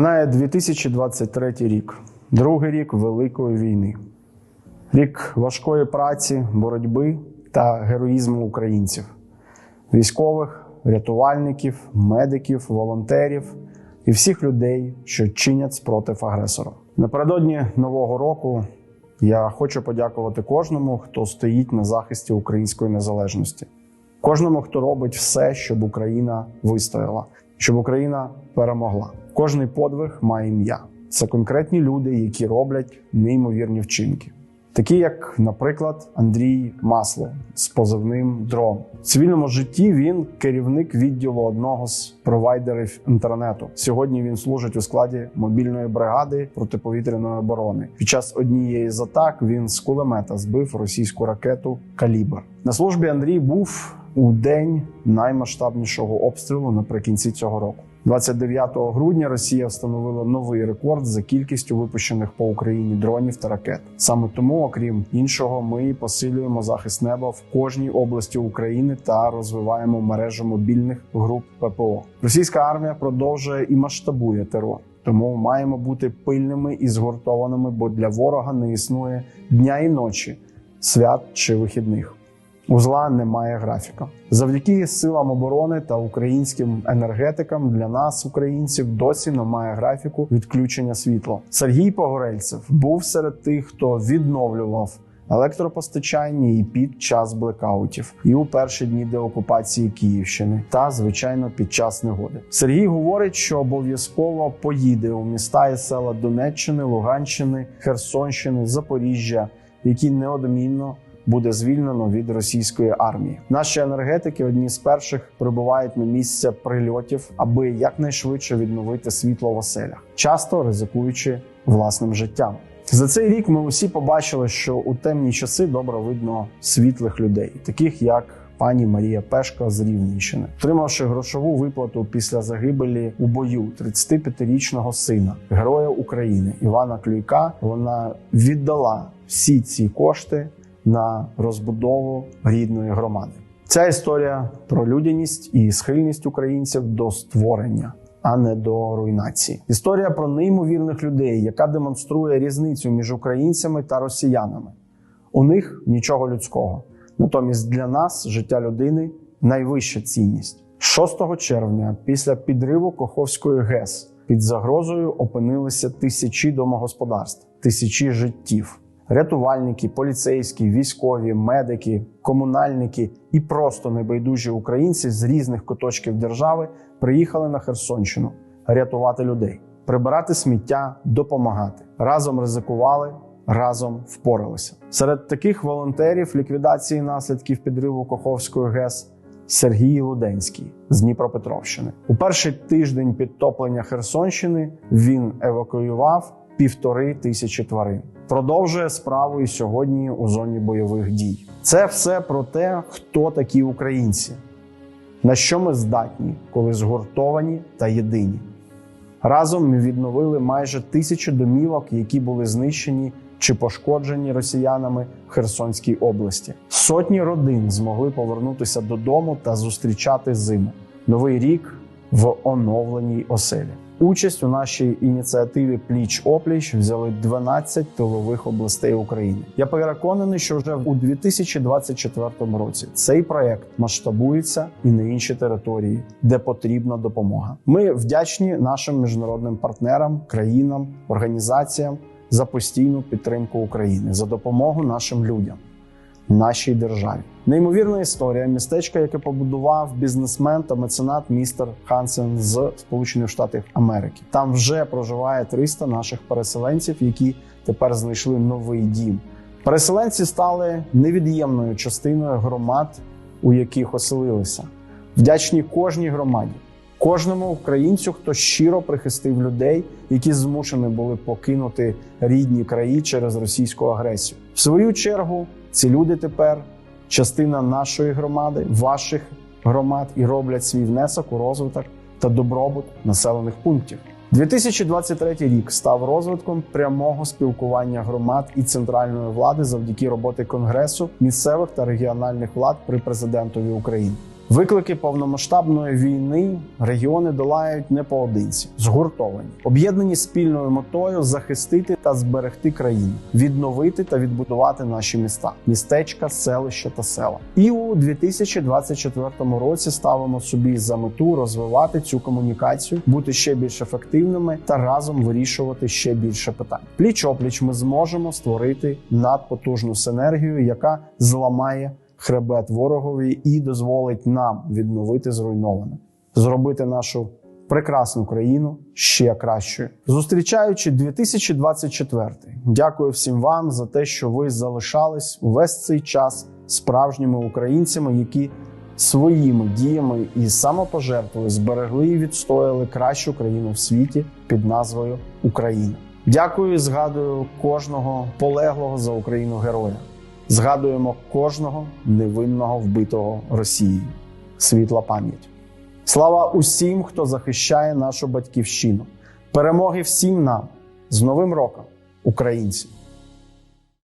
Минає 2023 рік, другий рік Великої війни, рік важкої праці, боротьби та героїзму українців, військових, рятувальників, медиків, волонтерів і всіх людей, що чинять спротив агресору. Напередодні нового року я хочу подякувати кожному, хто стоїть на захисті української незалежності, кожному, хто робить все, щоб Україна вистояла, щоб Україна перемогла. Кожний подвиг має ім'я. Це конкретні люди, які роблять неймовірні вчинки. Такі, як, наприклад, Андрій Масло з позивним дрон. В цивільному житті він керівник відділу одного з провайдерів інтернету. Сьогодні він служить у складі мобільної бригади протиповітряної оборони. Під час однієї з атак він з кулемета збив російську ракету Калібр. На службі Андрій був у день наймасштабнішого обстрілу наприкінці цього року. 29 грудня Росія встановила новий рекорд за кількістю випущених по Україні дронів та ракет. Саме тому, окрім іншого, ми посилюємо захист неба в кожній області України та розвиваємо мережу мобільних груп ППО. Російська армія продовжує і масштабує терор. Тому маємо бути пильними і згуртованими, бо для ворога не існує дня і ночі, свят чи вихідних. У зла немає графіка. Завдяки силам оборони та українським енергетикам для нас, українців, досі немає графіку відключення світла. Сергій Погорельцев був серед тих, хто відновлював електропостачання і під час блекаутів, і у перші дні деокупації Київщини, та звичайно під час негоди. Сергій говорить, що обов'язково поїде у міста і села Донеччини, Луганщини, Херсонщини, Запоріжжя, які неодмінно буде звільнено від російської армії. Наші енергетики одні з перших прибувають на місце прильотів, аби якнайшвидше відновити світло в оселях, часто ризикуючи власним життям. За цей рік ми усі побачили, що у темні часи добре видно світлих людей, таких як пані Марія Пешка з Рівненщини, отримавши грошову виплату після загибелі у бою 35-річного сина, героя України Івана Клюйка. Вона віддала всі ці кошти на розбудову рідної громади. Ця історія про людяність і схильність українців до створення, а не до руйнації. Історія про неймовірних людей, яка демонструє різницю між українцями та росіянами. У них нічого людського. Натомість для нас життя людини найвища цінність. 6 червня, після підриву Коховської ГЕС, під загрозою опинилися тисячі домогосподарств, тисячі життів рятувальники, поліцейські, військові, медики, комунальники і просто небайдужі українці з різних куточків держави приїхали на Херсонщину рятувати людей, прибирати сміття, допомагати. Разом ризикували, разом впоралися. Серед таких волонтерів ліквідації наслідків підриву Коховської ГЕС. Сергій Луденський з Дніпропетровщини у перший тиждень підтоплення Херсонщини він евакуював півтори тисячі тварин. Продовжує справу і сьогодні у зоні бойових дій. Це все про те, хто такі українці, на що ми здатні, коли згуртовані та єдині. Разом ми відновили майже тисячу домівок, які були знищені чи пошкоджені росіянами в Херсонській області. Сотні родин змогли повернутися додому та зустрічати зиму. Новий рік в оновленій оселі. Участь у нашій ініціативі Пліч опліч взяли 12 тилових областей України. Я переконаний, що вже у 2024 році цей проект масштабується і на інші території, де потрібна допомога. Ми вдячні нашим міжнародним партнерам, країнам, організаціям за постійну підтримку України за допомогу нашим людям нашій державі. Неймовірна історія містечка, яке побудував бізнесмен та меценат містер Хансен з Сполучених Штатів Америки. Там вже проживає 300 наших переселенців, які тепер знайшли новий дім. Переселенці стали невід'ємною частиною громад, у яких оселилися. Вдячні кожній громаді, кожному українцю, хто щиро прихистив людей, які змушені були покинути рідні краї через російську агресію. В свою чергу ці люди тепер частина нашої громади, ваших громад і роблять свій внесок у розвиток та добробут населених пунктів. 2023 рік став розвитком прямого спілкування громад і центральної влади завдяки роботи конгресу місцевих та регіональних влад при президентові України. Виклики повномасштабної війни регіони долають не поодинці, згуртовані, об'єднані спільною метою захистити та зберегти країну, відновити та відбудувати наші міста, містечка, селища та села. І у 2024 році ставимо собі за мету розвивати цю комунікацію, бути ще більш ефективними та разом вирішувати ще більше питань. Пліч опліч ми зможемо створити надпотужну синергію, яка зламає хребет ворогові і дозволить нам відновити зруйноване, зробити нашу прекрасну країну ще кращою. Зустрічаючи 2024, дякую всім вам за те, що ви залишались увесь цей час справжніми українцями, які своїми діями і самопожертвою зберегли і відстояли кращу країну в світі під назвою Україна. Дякую і згадую кожного полеглого за Україну героя. Згадуємо кожного невинного вбитого Росією. Світла пам'ять. Слава усім, хто захищає нашу батьківщину. Перемоги всім нам з Новим роком, українці!